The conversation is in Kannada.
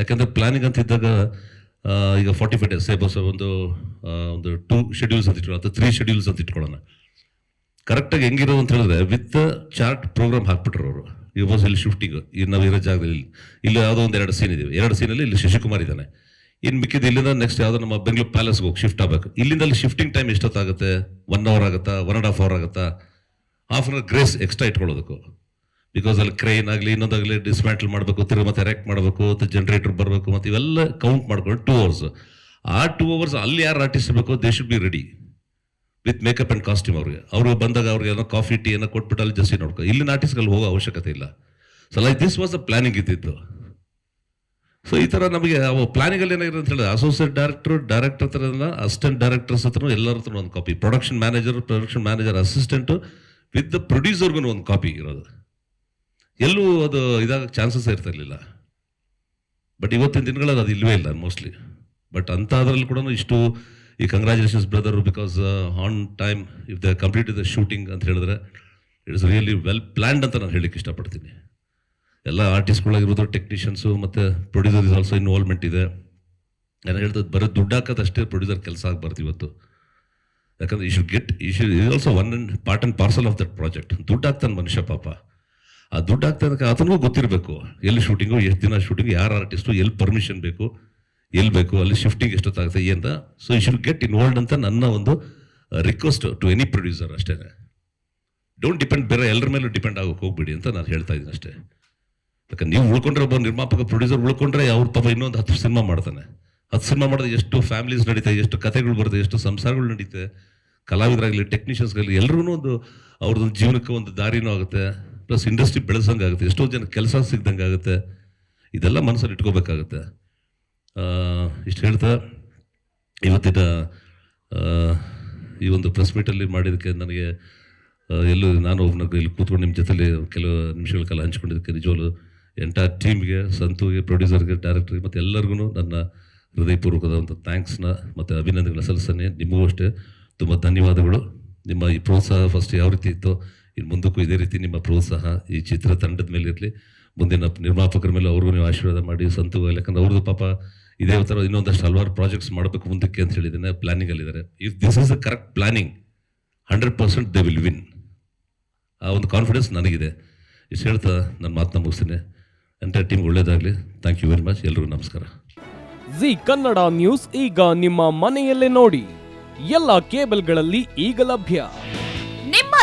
ಯಾಕಂದರೆ ಪ್ಲಾನಿಂಗ್ ಅಂತ ಇದ್ದಾಗ ಈಗ ಫಾರ್ಟಿ ಫೈವ್ ಡೇಸ್ ಸೇಬಸ್ ಒಂದು ಒಂದು ಟೂ ಶೆಡ್ಯೂಲ್ಸ್ ಅಂತ ಇಟ್ಕೊಳ್ಳೋಣ, ಅಥವಾ ತ್ರೀ ಶೆಡ್ಯೂಲ್ಸ್ ಅಂತ ಇಟ್ಕೊಳ್ಳೋಣ. ಕರೆಕ್ಟಾಗಿ ಹೆಂಗಿರೋ ಅಂತ ಹೇಳಿದ್ರೆ ವಿತ್ ಚಾರ್ಟ್ ಪ್ರೋಗ್ರಾಮ್ ಹಾಕ್ಬಿಟ್ರು ಅವರು. ಈಗ ಬಸ್ ಇಲ್ಲಿ ಶಿಫ್ಟಿಗೆ ಈಗ ನಾವು ಇರೋ ಜಾಗದಲ್ಲಿ ಇಲ್ಲಿ ಇಲ್ಲಿ ಯಾವುದೋ ಒಂದು ಎರಡು ಸೀನ್ ಇದ್ದೀವಿ ಎರಡು ಸೀನಲ್ಲಿ ಇಲ್ಲಿ ಶಶಿಕುಮಾರ್ ಇದ್ದಾನೆ. ಇನ್ನು ಮಿಕ್ಕಿದ್ದು ಇಲ್ಲಿಂದ ನೆಕ್ಸ್ಟ್ ಯಾವುದೋ ನಮ್ಮ ಬೆಂಗಳೂರು ಪ್ಯಾಲೇಸ್ಗೆ ಹೋಗಿ ಶಿಫ್ಟ್ ಆಗಬೇಕು. ಇಲ್ಲಿಂದ ಅಲ್ಲಿ ಶಿಫ್ಟಿಂಗ್ ಟೈಮ್ ಎಷ್ಟೊತ್ತಾಗುತ್ತೆ? ಒನ್ ಅವರ್ ಆಗುತ್ತಾ? ಒನ್ ಆ್ಯಂಡ್ ಹಾಫ್ ಅವರ್ ಆಗುತ್ತಾ? Half an hour grace extra ಇಟ್ಕೊಳ್ಳೋದಕ್ಕೂ. Because ಅಲ್ಲಿ ಕ್ರೈನ್ ಆಗಲಿ ಇನ್ನೊಂದಾಗಲಿ ಡಿಸ್ಮ್ಯಾಂಟಲ್ ಮಾಡಬೇಕು, ತಿರುಗಿ ಮತ್ತೆ ಎರೆಕ್ಟ್ ಮಾಡಬೇಕು, ಮತ್ತು ಜನರೇಟರ್ ಬರಬೇಕು, ಮತ್ತು ಇವೆಲ್ಲ ಕೌಂಟ್ ಮಾಡ್ಕೊಂಡು ಟೂ ಅವರ್ಸ್ ಆ ಟೂ ಅವರ್ಸ್ ಅಲ್ಲಿ ಯಾರು artist they should be ready with makeup and costume ಅವ್ರಿಗೆ. ಅವರು ಬಂದಾಗ ಅವ್ರಿಗೆ ಏನೋ ಕಾಫಿ ಟೀ ಏನೋ ಕೊಟ್ಬಿಟ್ಟು ಅಲ್ಲಿ ಜಸ್ಟ್ ನೋಡ್ಕೊ. ಇಲ್ಲಿನ ಅಲ್ಲಿ ಹೋಗೋ ಅವಶ್ಯಕತೆ ಇಲ್ಲ. So like this was a planning ಇದ್ದಿತ್ತು ಸೊ ಈ ಥರ ನಮಗೆ ಅವು ಪ್ಲಾನಿಂಗಲ್ಲಿ ಏನಾಗಿದೆ ಅಂತ ಹೇಳಿದ್ರೆ ಅಸೋಸಿಯೇಟ್ ಡೈರೆಕ್ಟರ್ ಡೈರೆಕ್ಟರ್ ಹತ್ರ ಅಸಿಸ್ಟೆಂಟ್ ಡೈರೆಕ್ಟರ್ಸ್ ಹತ್ರ ಎಲ್ಲರ ಹತ್ರ ಒಂದು copy production manager production manager assistant with the ಪ್ರೊಡ್ಯೂಸರ್ಗೂ ಒಂದು ಕಾಪಿ ಇರೋದು. ಎಲ್ಲೂ ಅದು ಇದಾಗ ಚಾನ್ಸಸ್ ಇರ್ತಾ ಇರಲಿಲ್ಲ ಬಟ್ ಇವತ್ತಿನ ದಿನಗಳಲ್ಲಿ ಅದು ಇಲ್ಲವೇ ಇಲ್ಲ ಮೋಸ್ಟ್ಲಿ ಬಟ್ ಅಂತ ಅದರಲ್ಲಿ ಕೂಡ ಇಷ್ಟು ಈ congratulations brother because on time if the complete the shooting ಅಂತ ಹೇಳಿದ್ರೆ it is really well planned ಅಂತ ನಾನು ಹೇಳಲಿಕ್ಕೆ ಇಷ್ಟಪಡ್ತೀನಿ. ಎಲ್ಲ ಆರ್ಟಿಸ್ಟ್ಗಳಾಗಿರ್ಬೋದು ಟೆಕ್ನಿಷಿಯನ್ಸು ಮತ್ತು ಪ್ರೊಡ್ಯೂಸರ್ ಇಸ್ ಆಲ್ಸೋ ಇನ್ವಾಲ್ವ್ಮೆಂಟ್ ಇದೆ. ನಾನು ಹೇಳ್ತದ್ದು ಬರೋ ದುಡ್ಡು ಹಾಕೋದಷ್ಟೇ ಪ್ರೊಡ್ಯೂಸರ್ ಕೆಲಸ ಆಗಬಾರ್ದು ಇವತ್ತು. ಯಾಕಂದ್ರೆ he should get he should is also one and part and parcel of that project ದುಡ್ಡು ಹಾಕ್ತಾನೆ ಮನುಷ್ಯ ಪಾಪ. ಆ ದುಡ್ಡು ಹಾಕ್ತಾನೆ ಆತನಿಗೂ ಗೊತ್ತಿರಬೇಕು, ಎಲ್ಲಿ ಶೂಟಿಂಗು ಎಷ್ಟು ದಿನ ಶೂಟಿಂಗ್ ಯಾರು ಆರ್ಟಿಸ್ಟು ಎಲ್ಲಿ ಪರ್ಮಿಷನ್ ಬೇಕು ಎಲ್ಲಿ ಬೇಕು, ಅಲ್ಲಿ ಶಿಫ್ಟಿಂಗ್ ಎಷ್ಟೊತ್ತಾಗುತ್ತೆ ಅಂತ so you should get involved ಅಂತ ನನ್ನ ಒಂದು ರಿಕ್ವೆಸ್ಟ್ ಟು ಎನಿ ಪ್ರೊಡ್ಯೂಸರ್ ಅಷ್ಟೇ. ಡೋಂಟ್ ಡಿಪೆಂಡ್ ಬೇರೆ ಎಲ್ಲರ ಮೇಲೂ ಡಿಪೆಂಡ್ ಆಗೋಕೆ ಹೋಗ್ಬಿಡಿ ಅಂತ ನಾನು ಹೇಳ್ತಾ ಇದ್ದೀನಿ ಅಷ್ಟೇ. ಯಾಕಂದ್ರೆ ನೀವು ಉಳ್ಕೊಂಡ್ರೆ ಒಬ್ಬ ನಿರ್ಮಾಪಕ ಪ್ರೊಡ್ಯೂಸರ್ ಉಳ್ಕೊಂಡ್ರೆ ಅವ್ರ ಪಾಪ ಇನ್ನೊಂದು ಹತ್ತು ಸಿನಿಮಾ ಮಾಡ್ತಾನೆ. ಹತ್ತು ಸಿನಿಮಾ ಮಾಡಿದ್ರೆ ಎಷ್ಟು ಫ್ಯಾಮಿಲೀಸ್ ನಡೀತೆ, ಎಷ್ಟು ಕಥೆಗಳು ಬರುತ್ತೆ, ಎಷ್ಟು ಸಂಸಾರಗಳು ನಡೀತೆ. ಕಲಾವಿದರಾಗಲಿ ಟೆಕ್ನಿಷಿಯನ್ಸ್ಗಾಗಲಿ ಎಲ್ಲರೂ ಒಂದು ಅವ್ರದ್ದೊಂದು ಜೀವನಕ್ಕೆ ಒಂದು ದಾರಿನೂ ಆಗುತ್ತೆ. ಪ್ಲಸ್ ಇಂಡಸ್ಟ್ರಿ ಬೆಳೆಸಂಗೆ ಆಗುತ್ತೆ, ಎಷ್ಟೋ ಜನ ಕೆಲಸ ಸಿಗ್ದಂಗೆ ಆಗುತ್ತೆ. ಇದೆಲ್ಲ ಮನಸ್ಸಲ್ಲಿ ಇಟ್ಕೋಬೇಕಾಗುತ್ತೆ. ಇಷ್ಟು ಹೇಳ್ತಾ, ಇವತ್ತಿನ ಈ ಒಂದು ಪ್ರೆಸ್ ಮೀಟಲ್ಲಿ ಮಾಡಿದ್ದಕ್ಕೆ ನನಗೆ ಎಲ್ಲೂ ನಾನು ಒಬ್ಬನ ಇಲ್ಲಿ ಕೂತ್ಕೊಂಡು ನಿಮ್ಮ ಜೊತೆಲಿ ಕೆಲವು ನಿಮಿಷಗಳ ಕಾಲ ಹಂಚ್ಕೊಂಡಿದ್ದಕ್ಕೆ ನಿಜವಾಗ್ಲು ಎಂಟೈರ್ ಟೀಮ್ಗೆ ಸಂತುಗೆ ಪ್ರೊಡ್ಯೂಸರ್ಗೆ ಡೈರೆಕ್ಟ್ರಿಗೆ ಮತ್ತು ಎಲ್ಲರಿಗೂ ನನ್ನ ಹೃದಯಪೂರ್ವಕದ ಒಂದು ಥ್ಯಾಂಕ್ಸ್ನ ಮತ್ತು ಅಭಿನಂದನೆಗಳ ಸಲ್ಲಿಸ್ತೇನೆ. ನಿಮಗೂ ಅಷ್ಟೇ. ತುಂಬ ಧನ್ಯವಾದಗಳು. ನಿಮ್ಮ ಈ ಪ್ರೋತ್ಸಾಹ ಫಸ್ಟ್ ಯಾವ ರೀತಿ ಇತ್ತು ಇನ್ನು ಮುಂದಕ್ಕೂ ಇದೇ ರೀತಿ ನಿಮ್ಮ ಪ್ರೋತ್ಸಾಹ ಈ ಚಿತ್ರ ತಂಡದ ಮೇಲೆ ಇರಲಿ. ಮುಂದಿನ ನಿರ್ಮಾಪಕರ ಮೇಲೆ ಅವ್ರಿಗೂ ನೀವು ಆಶೀರ್ವಾದ ಮಾಡಿ ಸಂತು ಯಾಕಂದ್ರೆ ಅವ್ರದ್ದು ಪಾಪ ಇದೇ ಥರ ಇನ್ನೊಂದಷ್ಟು ಹಲವಾರು ಪ್ರಾಜೆಕ್ಟ್ಸ್ ಮಾಡಬೇಕು ಮುಂದಕ್ಕೆ ಅಂತ ಹೇಳಿದ್ದೇನೆ ಪ್ಲಾನಿಂಗಲ್ಲಿದ್ದಾರೆ if this is a correct planning hundred percent they will win ಆ ಒಂದು ಕಾನ್ಫಿಡೆನ್ಸ್ ನನಗಿದೆ. ಇಷ್ಟು ಹೇಳ್ತಾ ನನ್ನ ಮಾತನ್ನ ಮುಗಿಸ್ತೇನೆ. ಎಂಟೈರ್ ಟೀಮ್ ಒಳ್ಳೇದಾಗಲಿ. ಥ್ಯಾಂಕ್ ಯು ವೆರಿ ಮಚ್ ಎಲ್ರಿಗೂ ನಮಸ್ಕಾರ. ಜಿ ಕನ್ನಡ ನ್ಯೂಸ್ ಈಗ ನಿಮ್ಮ ಮನೆಯಲ್ಲೇ ನೋಡಿ. ಎಲ್ಲ ಕೇಬಲ್ಗಳಲ್ಲಿ ಈಗ ಲಭ್ಯ.